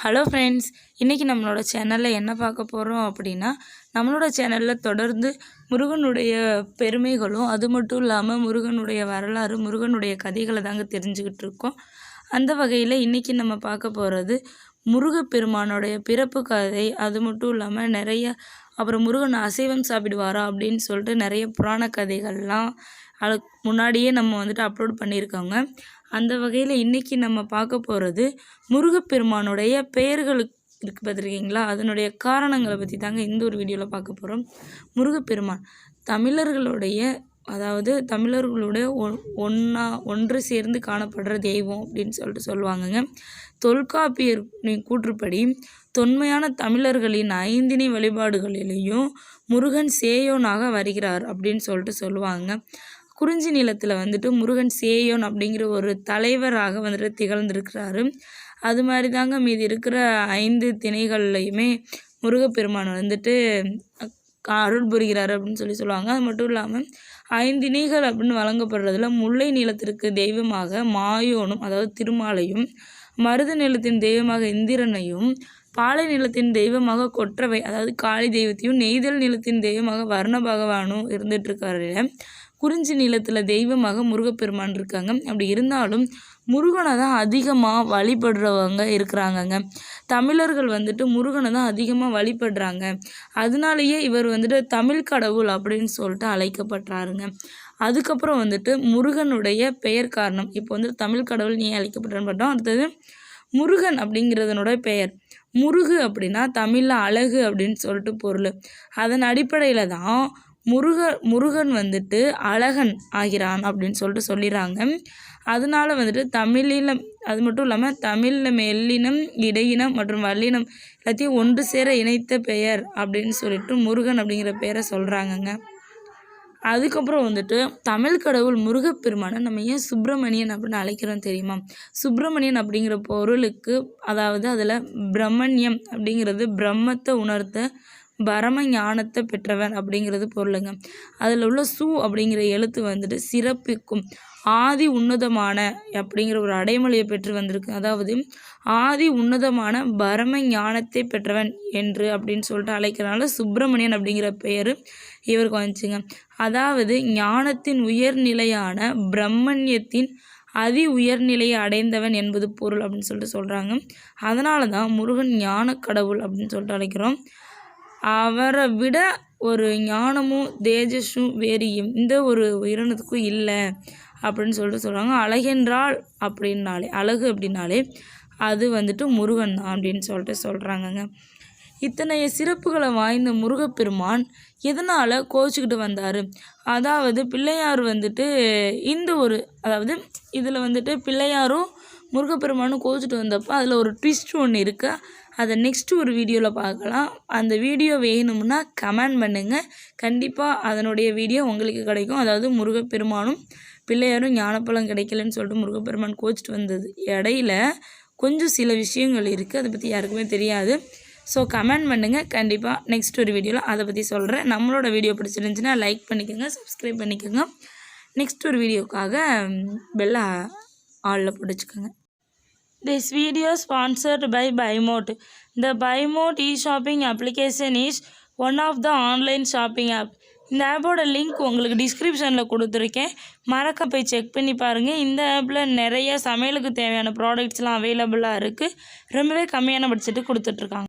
Hello friends இன்றைக்கி நம்மளோட சேனலில் என்ன பார்க்க போகிறோம் அப்படின்னா நம்மளோட சேனலில் தொடர்ந்து முருகனுடைய பெருமைகளும் அது மட்டும் இல்லாமல் முருகனுடைய வரலாறு முருகனுடைய கதைகளை தாங்க தெரிஞ்சுக்கிட்டு இருக்கோம். அந்த வகையில் இன்றைக்கி நம்ம பார்க்க போகிறது முருகப்பெருமானுடைய பிறப்பு கதை அது மட்டும் இல்லாமல் நிறைய அப்புறம் முருகன் அசைவம் சாப்பிடுவாரா அப்படின்னு சொல்லிட்டு நிறைய புராண கதைகள்லாம் அதுக்கு முன்னாடியே நம்ம வந்துட்டு அப்லோட் பண்ணியிருக்கோங்க. அந்த வகையில் இன்றைக்கி நம்ம பார்க்க போகிறது முருகப்பெருமானுடைய பெயர்களுக்கு இருக்குது பார்த்துருக்கீங்களா? அதனுடைய காரணங்களை பற்றி தாங்க இந்த ஒரு வீடியோவில் பார்க்க போகிறோம் முருகப்பெருமான் தமிழர்களுடைய அதாவது தமிழர்களுடைய ஒன் ஒன்றா ஒன்று சேர்ந்து காணப்படுற தெய்வம் அப்படின்னு சொல்லிட்டு சொல்லுவாங்கங்க. தொல்காப்பியர் கூற்றுப்படி தொன்மையான தமிழர்களின் ஐந்தினி வழிபாடுகளிலேயும் முருகன் சேயோனாக வருகிறார் அப்படின்னு சொல்லிட்டு சொல்லுவாங்க. குறிஞ்சி நிலத்தில் வந்துட்டு முருகன் சேயோன் அப்படிங்கிற ஒரு தலைவராக வந்துட்டு திகழ்ந்திருக்கிறாரு. அது மாதிரி தாங்க மீதி இருக்கிற ஐந்து திணைகள்லையுமே முருகப்பெருமான் வந்துட்டு அருள் புரிகிறார் அப்படின்னு சொல்லி சொல்லுவாங்க. அது மட்டும் இல்லாமல் ஐந்திணைகள் அப்படின்னு வழங்கப்படுறதுல முல்லை நிலத்திற்கு தெய்வமாக மாயோனும் அதாவது திருமாலையும் மருத நிலத்தின் தெய்வமாக இந்திரனையும் பாலை நிலத்தின் தெய்வமாக கொற்றவை அதாவது காளி தெய்வத்தையும் நெய்தல் நிலத்தின் தெய்வமாக வர்ண பகவானும் இருந்துகிட்ருக்காரு குறிஞ்சி நிலத்தில் தெய்வமாக முருகப்பெருமான் இருக்காங்க. அப்படி இருந்தாலும் முருகனை தான் அதிகமாக வழிபடுறவங்க இருக்கிறாங்கங்க. தமிழர்கள் வந்துட்டு முருகனை தான் அதிகமாக வழிபடுறாங்க. அதனாலேயே இவர் வந்துட்டு தமிழ் கடவுள் அப்படின்னு சொல்லிட்டு அழைக்கப்படுறாருங்க. அதுக்கப்புறம் வந்துட்டு முருகனுடைய பெயர் காரணம். இப்போ வந்து தமிழ் கடவுள் நீ அழைக்கப்பட்டான்னு பார்த்தோம். அடுத்தது முருகன் அப்படிங்கிறதனோட பெயர். முருகு அப்படின்னா தமிழில் அழகு அப்படின்னு சொல்லிட்டு பொருள். அதன் அடிப்படையில் தான் முருக முருகன் வந்துட்டு அழகன் ஆகிறான் அப்படின்னு சொல்லிட்டு சொல்லிடுறாங்க. அதனால வந்துட்டு தமிழில் அது மட்டும் இல்லாமல் தமிழில் மெல்லினம் இடையினம் மற்றும் வல்லினம் எல்லாத்தையும் ஒன்று சேர இணைத்த பெயர் அப்படின்னு சொல்லிட்டு முருகன் அப்படிங்கிற பெயரை சொல்கிறாங்கங்க அதுக்கப்புறம் வந்துட்டு தமிழ் கடவுள் முருகப்பெருமானை நம்ம ஏன் சுப்பிரமணியன் அப்படின்னு அழைக்கிறோம் தெரியுமா? சுப்பிரமணியன் அப்படிங்கிற பொருளுக்கு அதாவது அதில் பிரம்மண்யம் அப்படிங்கிறது பிரம்மத்தை உணர்த்த பரம ஞானத்தை பெற்றவன் அப்படிங்கிறது பொருளுங்க. அதில் உள்ள சு அப்படிங்கிற எழுத்து வந்துட்டு சிறப்பிக்கும். ஆதி உன்னதமான அப்படிங்கிற ஒரு அடைமொழியை பெற்று வந்திருக்கு. அதாவது ஆதி உன்னதமான பரம ஞானத்தை பெற்றவன் என்று அப்படின்னு சொல்லிட்டு அழைக்கிறனால சுப்பிரமணியன் அப்படிங்கிற பெயர் இவருக்கு வந்துச்சுங்க. அதாவது ஞானத்தின் உயர்நிலையான பிரம்மண்யத்தின் அதி உயர்நிலையை அடைந்தவன் என்பது பொருள் அப்படின்னு சொல்லிட்டு சொல்கிறாங்க அதனால தான் முருகன் ஞான கடவுள் அப்படின்னு சொல்லிட்டு அழைக்கிறோம். அவரை விட ஒரு ஞானமும் தேஜஸும் வேறு எந்த ஒரு உயிரினத்துக்கும் இல்லை அப்படின்னு சொல்லிட்டு சொல்கிறாங்க அழகென்றால் அப்படின்னாலே அழகு அப்படின்னாலே அது வந்துட்டு முருகன் தான் அப்படின்னு சொல்லிட்டு சொல்கிறாங்கங்க இத்தனைய சிறப்புகளை வாய்ந்த முருகப்பெருமான் எதனால் கோச்சிக்கிட்டு வந்தார்? அதாவது பிள்ளையார் வந்துட்டு இந்த ஒரு அதாவது இதில் வந்துட்டு பிள்ளையாரும் முருகப்பெருமானும் கோச்சிட்டு வந்தப்போ அதில் ஒரு ட்விஸ்ட் ஒன்று இருக்குது அதை நெக்ஸ்ட்டு ஒரு வீடியோவில் பார்க்கலாம். அந்த வீடியோ வேணும்னா கமெண்ட் பண்ணுங்கள் கண்டிப்பாக அதனுடைய வீடியோ உங்களுக்கு கிடைக்கும். அதாவது முருகப்பெருமானும் பிள்ளையாரும் ஞானப்பழம் கிடைக்கலன்னு சொல்லிட்டு முருகப்பெருமான் கோச்சிட்டு வந்தது. இடையில கொஞ்சம் சில விஷயங்கள் இருக்குது அதை பற்றி யாருக்குமே தெரியாது. ஸோ கமெண்ட் பண்ணுங்கள் கண்டிப்பாக நெக்ஸ்ட் ஒரு வீடியோவில் அதை பற்றி சொல்கிறேன் நம்மளோட வீடியோ பிடிச்சிருந்துச்சின்னா லைக் பண்ணிக்கோங்க சப்ஸ்கிரைப் பண்ணிக்கோங்க. நெக்ஸ்ட் ஒரு வீடியோக்காக பெல்லை ஆளில் பிடிச்சிக்கோங்க This video sponsored by Buymote. The Buymote e-shopping application is one of the online shopping app. இந்த ஆப்போட லிங்க் உங்களுக்கு டிஸ்கிரிப்ஷனில் கொடுத்துருக்கேன் மறக்க போய் செக் பண்ணி பாருங்கள் இந்த ஆப்பில் நிறைய சமையலுக்கு தேவையான ப்ராடக்ட்ஸ்லாம் அவைலபிளாக இருக்குது ரொம்பவே கம்மியான பட்ஜெட்டு கொடுத்துட்ருக்காங்க